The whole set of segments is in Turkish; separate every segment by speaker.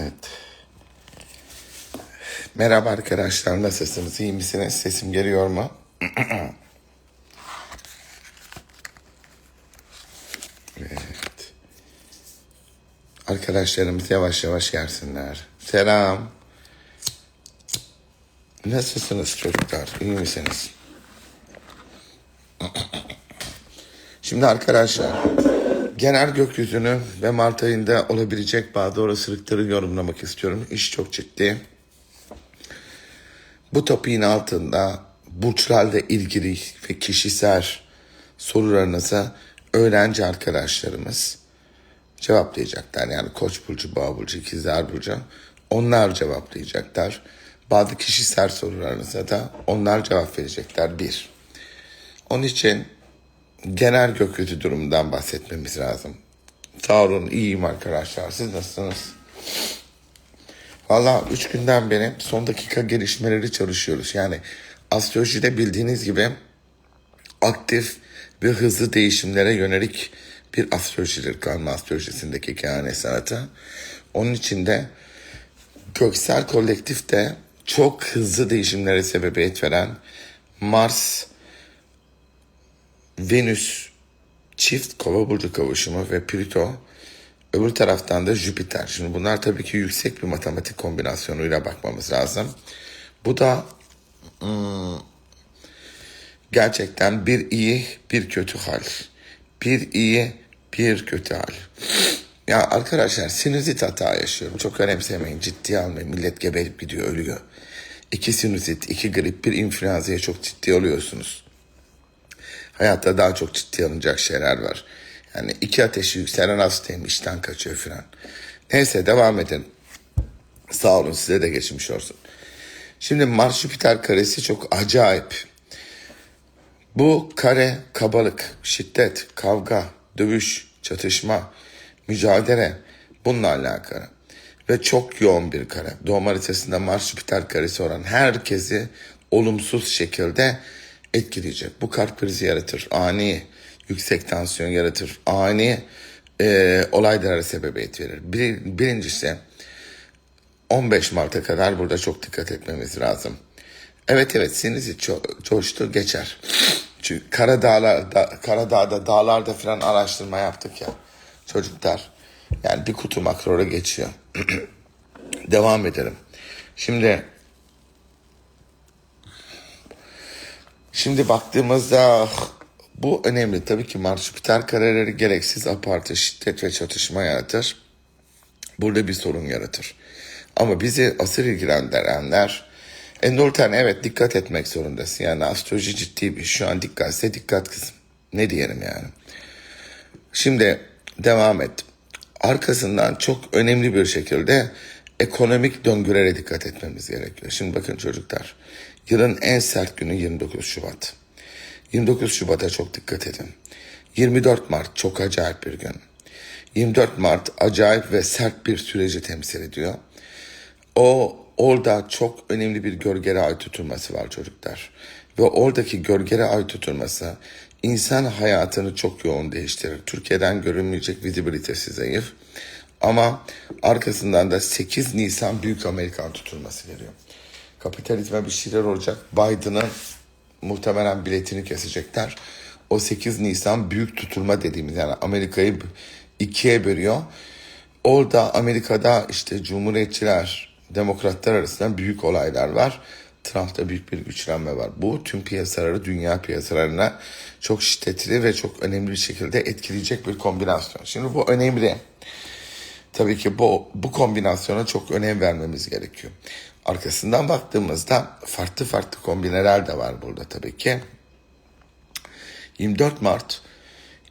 Speaker 1: Evet. Merhaba arkadaşlar nasılsınız? İyi misiniz? Sesim geliyor mu? evet. Arkadaşlarımız yavaş yavaş gelsinler. Selam. Nasılsınız çocuklar? İyi misiniz? Şimdi arkadaşlar genel gökyüzünü ve Mart ayında olabilecek bazı olasılıkları yorumlamak istiyorum. İş çok ciddi. Bu topiğin altında burçlarla ilgili ve kişisel sorularınıza öğrenci arkadaşlarımız cevaplayacaklar. Yani Koç burcu, Boğa burcu, İkizler burcu onlar cevaplayacaklar. Bazı kişisel sorularınıza da onlar cevap verecekler. Bir. Onun için genel gökyüzü durumundan bahsetmemiz lazım. Sağ olun, iyiyim arkadaşlar. Siz nasılsınız? Valla üç günden beri son dakika gelişmeleri çalışıyoruz. Yani astrolojide bildiğiniz gibi aktif ve hızlı değişimlere yönelik bir astrolojidir karma astrolojisindeki kehanet sanatı. Onun için de göksel kolektifte çok hızlı değişimlere sebebiyet veren Mars, Venüs çift kova burcu kavuşumu ve Plüto öbür taraftan da Jüpiter. Şimdi bunlar tabii ki yüksek bir matematik kombinasyonuyla bakmamız lazım. Bu da hmm, gerçekten bir iyi bir kötü hal. Bir iyi bir kötü hal. Ya arkadaşlar sinüzit hata yaşıyorum. Çok önemsemeyin ciddiye almayın. Millet geberip gidiyor ölüyor. İki sinüzit, iki grip, bir influenza'ya çok ciddi oluyorsunuz. Hayatta daha çok ciddi alınacak şeyler var. Yani iki ateşi yükselen hastayım işten kaçıyor filan. Neyse devam edin. Sağ olun size de geçmiş olsun. Şimdi Mars Jüpiter karesi çok acayip. Bu kare kabalık, şiddet, kavga, dövüş, çatışma, mücadele bununla alakalı. Ve çok yoğun bir kare. Doğum haritasında Mars Jüpiter karesi olan herkesi olumsuz şekilde etkileyecek. Bu kalp krizi yaratır. Ani yüksek tansiyon yaratır. Ani e, olaylara sebebiyet verir. Bir, birincisi 15 Mart'a kadar burada çok dikkat etmemiz lazım. Evet evet sinüzit ço- coştu geçer. Çünkü Karadağ'da, Karadağ'da dağlarda falan araştırma yaptık ya çocuklar. Yani bir kutu makrora geçiyor. Devam edelim. Şimdi Şimdi baktığımızda bu önemli. Tabii ki Mars Jüpiter kareleri gereksiz apartı, şiddet ve çatışma yaratır. Burada bir sorun yaratır. Ama bizi asıl ilgilendirenler endorten evet dikkat etmek zorundasın. Yani astroloji ciddi bir şu an dikkatse dikkat kızım. Ne diyelim yani. Şimdi devam et. Arkasından çok önemli bir şekilde ekonomik döngülere dikkat etmemiz gerekiyor. Şimdi bakın çocuklar. Yılın en sert günü 29 Şubat. 29 Şubat'a çok dikkat edin. 24 Mart çok acayip bir gün. 24 Mart acayip ve sert bir süreci temsil ediyor. O orada çok önemli bir gölgere ay tutulması var çocuklar. Ve oradaki gölgere ay tutulması insan hayatını çok yoğun değiştirir. Türkiye'den görünmeyecek visibilitesi zayıf. Ama arkasından da 8 Nisan Büyük Amerikan tutulması geliyor. Kapitalizme bir şeyler olacak. Biden'ın muhtemelen biletini kesecekler. O 8 Nisan büyük tutulma dediğimiz yani Amerika'yı ikiye bölüyor. Orada Amerika'da işte cumhuriyetçiler, demokratlar arasında büyük olaylar var. Trump'ta büyük bir güçlenme var. Bu tüm piyasaları, dünya piyasalarına çok şiddetli ve çok önemli bir şekilde etkileyecek bir kombinasyon. Şimdi bu önemli. Tabii ki bu, bu kombinasyona çok önem vermemiz gerekiyor. Arkasından baktığımızda farklı farklı kombineler de var burada tabii ki. 24 Mart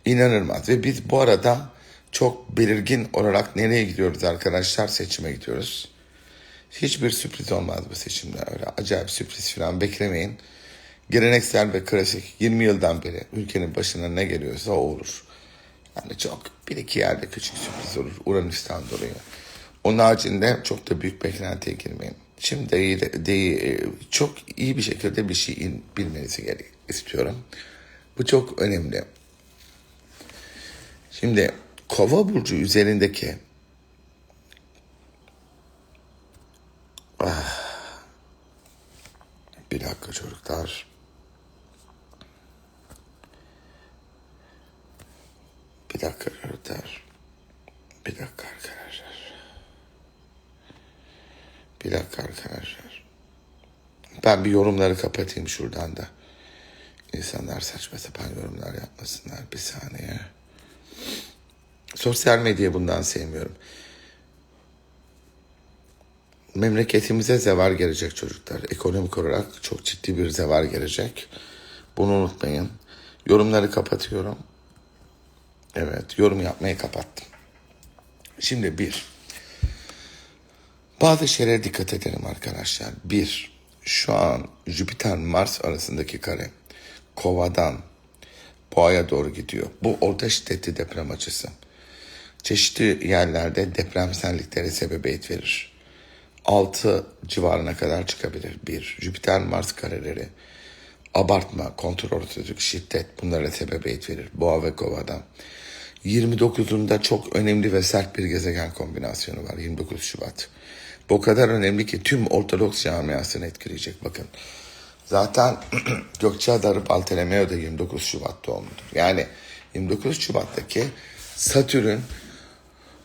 Speaker 1: inanılmaz ve biz bu arada çok belirgin olarak nereye gidiyoruz arkadaşlar? Seçime gidiyoruz. Hiçbir sürpriz olmaz bu seçimde öyle acayip sürpriz falan beklemeyin. Geleneksel ve klasik 20 yıldan beri ülkenin başına ne geliyorsa o olur. Yani çok bir iki yerde küçük sürpriz olur. Uranüs'ten dolayı. Onun haricinde çok da büyük beklentiye girmeyin. Şimdi iyi de, değil, çok iyi bir şekilde bir şey bilmenizi gerek istiyorum. Bu çok önemli. Şimdi kova burcu üzerindeki ah, bir dakika çocuklar. Bir dakika çocuklar. Bir dakika arkadaşlar. Bir dakika arkadaşlar. Ben bir yorumları kapatayım şuradan da. İnsanlar saçma sapan yorumlar yapmasınlar. Bir saniye. Sosyal medya bundan sevmiyorum. Memleketimize zeval gelecek çocuklar. Ekonomik olarak çok ciddi bir zeval gelecek. Bunu unutmayın. Yorumları kapatıyorum. Evet, yorum yapmayı kapattım. Şimdi bir. Bazı şeylere dikkat edelim arkadaşlar. Bir, şu an Jüpiter-Mars arasındaki kare kovadan boğaya doğru gidiyor. Bu orta şiddetli deprem açısı. Çeşitli yerlerde depremselliklere sebebiyet verir. 6 civarına kadar çıkabilir. Bir, Jüpiter-Mars kareleri abartma, kontrolsüzlük, şiddet bunlara sebebiyet verir. Boğa ve kovada. 29'unda çok önemli ve sert bir gezegen kombinasyonu var 29 Şubat. Bu kadar önemli ki tüm Ortodoks camiasını etkileyecek bakın. Zaten Gökçeada Arıp Altelemeo da 29 Şubat doğumludur. Yani 29 Şubat'taki Satürn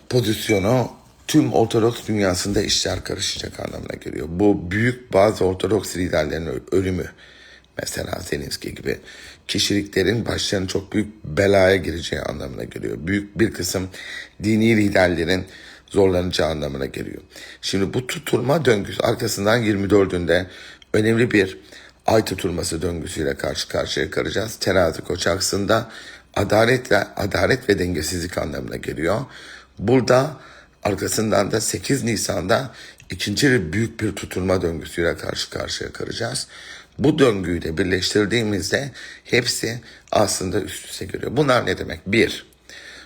Speaker 1: pozisyonu tüm Ortodoks dünyasında işler karışacak anlamına geliyor. Bu büyük bazı Ortodoks liderlerin ölümü mesela Zelenski gibi kişiliklerin başlarına çok büyük belaya gireceği anlamına geliyor. Büyük bir kısım dini liderlerin zorlanacağı anlamına geliyor. Şimdi bu tutulma döngüsü arkasından 24'ünde önemli bir ay tutulması döngüsüyle karşı karşıya kalacağız. Terazi koç aksında adaletle adalet ve dengesizlik anlamına geliyor. Burada arkasından da 8 Nisan'da ikinci bir büyük bir tutulma döngüsüyle karşı karşıya kalacağız. Bu döngüyü de birleştirdiğimizde hepsi aslında üst üste geliyor. Bunlar ne demek? Bir,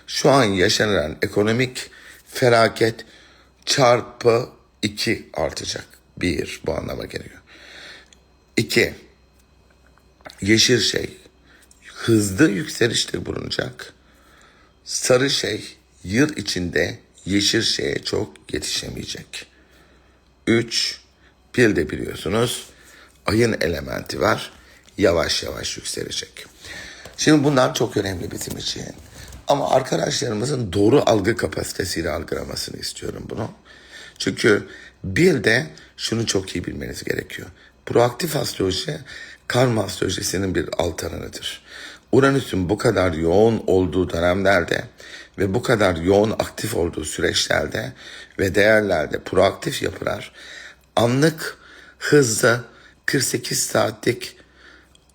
Speaker 1: şu an yaşanan ekonomik felaket çarpı iki artacak. Bir, bu anlama geliyor. İki, yeşil şey hızlı yükselişte bulunacak. Sarı şey yıl içinde yeşil şeye çok yetişemeyecek. Üç, bir de biliyorsunuz ayın elementi var. Yavaş yavaş yükselecek. Şimdi bunlar çok önemli bizim için. Ama arkadaşlarımızın doğru algı kapasitesiyle algılamasını istiyorum bunu. Çünkü bir de şunu çok iyi bilmeniz gerekiyor. Proaktif astroloji karma astrolojisinin bir alt alanıdır. Uranüs'ün bu kadar yoğun olduğu dönemlerde ve bu kadar yoğun aktif olduğu süreçlerde ve değerlerde proaktif yapılar anlık hızlı 48 saatlik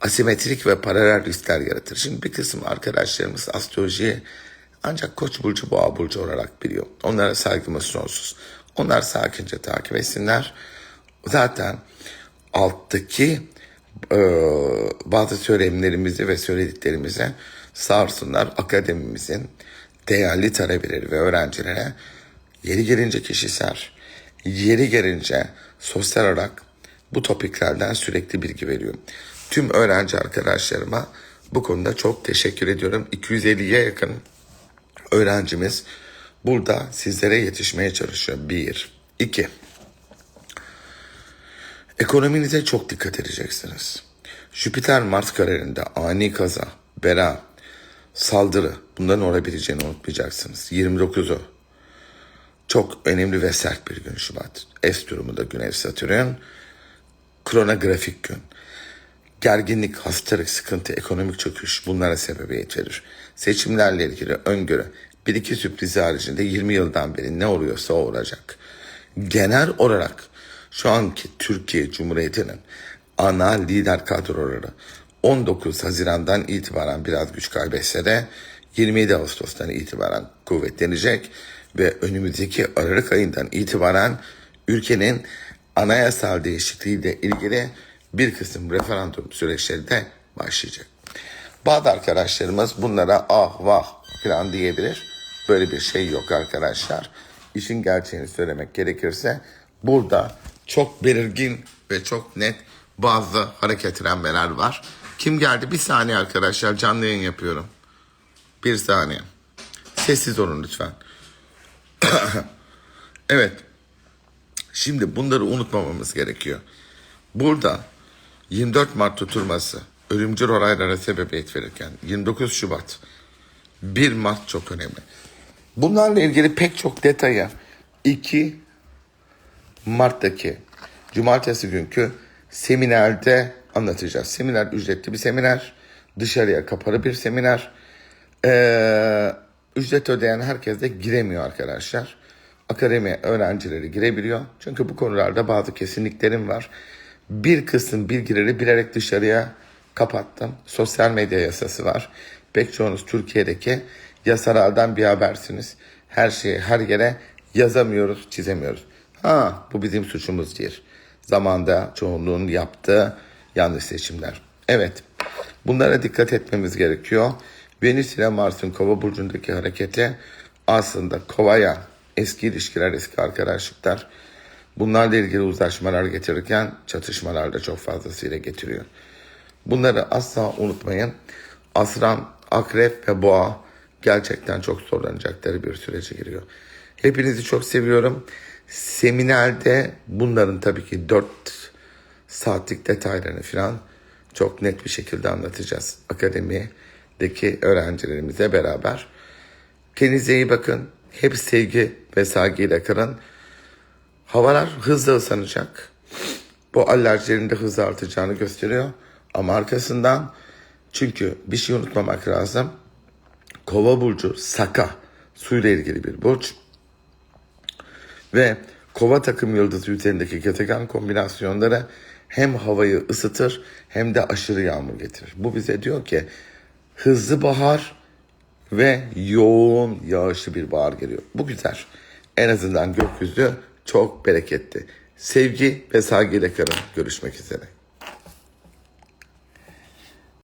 Speaker 1: asimetrik ve paralel riskler yaratır. Şimdi bir kısım arkadaşlarımız astrolojiyi ancak koç burcu boğa burcu olarak biliyor. Onlara saygımız sonsuz. Onlar sakince takip etsinler. Zaten alttaki e, bazı söylemlerimizi ve söylediklerimize sağ olsunlar akademimizin değerli talebeleri ve öğrencilere yeri gelince kişisel, yeri gelince sosyal olarak bu topiklerden sürekli bilgi veriyor. Tüm öğrenci arkadaşlarıma bu konuda çok teşekkür ediyorum. 250'ye yakın öğrencimiz burada sizlere yetişmeye çalışıyor. Bir. iki. Ekonominize çok dikkat edeceksiniz. Jüpiter Mars kararında ani kaza, bela, saldırı bunların olabileceğini unutmayacaksınız. 29'u çok önemli ve sert bir gün Şubat. Es durumu da Güneş Satürn. Kronografik gün. Gerginlik, hastalık, sıkıntı, ekonomik çöküş bunlara sebebiyet verir. Seçimlerle ilgili öngörü bir iki sürprizi haricinde 20 yıldan beri ne oluyorsa o olacak. Genel olarak şu anki Türkiye Cumhuriyeti'nin ana lider kadroları 19 Haziran'dan itibaren biraz güç kaybetse de 27 Ağustos'tan itibaren kuvvetlenecek ve önümüzdeki Aralık ayından itibaren ülkenin anayasal değişikliğiyle ilgili bir kısım referandum süreçleri de başlayacak. Bazı arkadaşlarımız bunlara ah vah falan diyebilir. Böyle bir şey yok arkadaşlar. İşin gerçeğini söylemek gerekirse burada çok belirgin ve çok net bazı hareketlenmeler var. Kim geldi? Bir saniye arkadaşlar canlı yayın yapıyorum. Bir saniye. Sessiz olun lütfen. evet. Şimdi bunları unutmamamız gerekiyor. Burada 24 Mart tutulması ölümcül olaylara sebebiyet verirken 29 Şubat 1 Mart çok önemli. Bunlarla ilgili pek çok detaya 2 Mart'taki cumartesi günkü seminerde anlatacağız. Seminer ücretli bir seminer. Dışarıya kapalı bir seminer. Ee, ücret ödeyen herkes de giremiyor arkadaşlar. Akademi öğrencileri girebiliyor. Çünkü bu konularda bazı kesinliklerim var. Bir kısım bilgileri bilerek dışarıya kapattım. Sosyal medya yasası var. Pek çoğunuz Türkiye'deki yasalardan bir habersiniz. Her şeyi her yere yazamıyoruz, çizemiyoruz. Ha bu bizim suçumuz değil. Zamanda çoğunluğun yaptığı yanlış seçimler. Evet bunlara dikkat etmemiz gerekiyor. Venüs ile Mars'ın kova burcundaki hareketi aslında kovaya eski ilişkiler, eski arkadaşlıklar bunlarla ilgili uzlaşmalar getirirken çatışmalar da çok fazlasıyla getiriyor. Bunları asla unutmayın. Aslan, akrep ve boğa gerçekten çok zorlanacakları bir sürece giriyor. Hepinizi çok seviyorum. Seminerde bunların tabii ki 4 saatlik detaylarını falan çok net bir şekilde anlatacağız. Akademideki öğrencilerimize beraber. Kendinize iyi bakın. Hep sevgi ve saygıyla kalın. Havalar hızla ısınacak. Bu alerjilerin de hızla artacağını gösteriyor. Ama arkasından çünkü bir şey unutmamak lazım. Kova burcu Saka suyla ilgili bir burç. Ve kova takım yıldızı üzerindeki gezegen kombinasyonları hem havayı ısıtır hem de aşırı yağmur getirir. Bu bize diyor ki hızlı bahar ve yoğun yağışlı bir bahar geliyor. Bu güzel. En azından gökyüzü çok bereketli. Sevgi ve saygıyla kalın. Görüşmek üzere.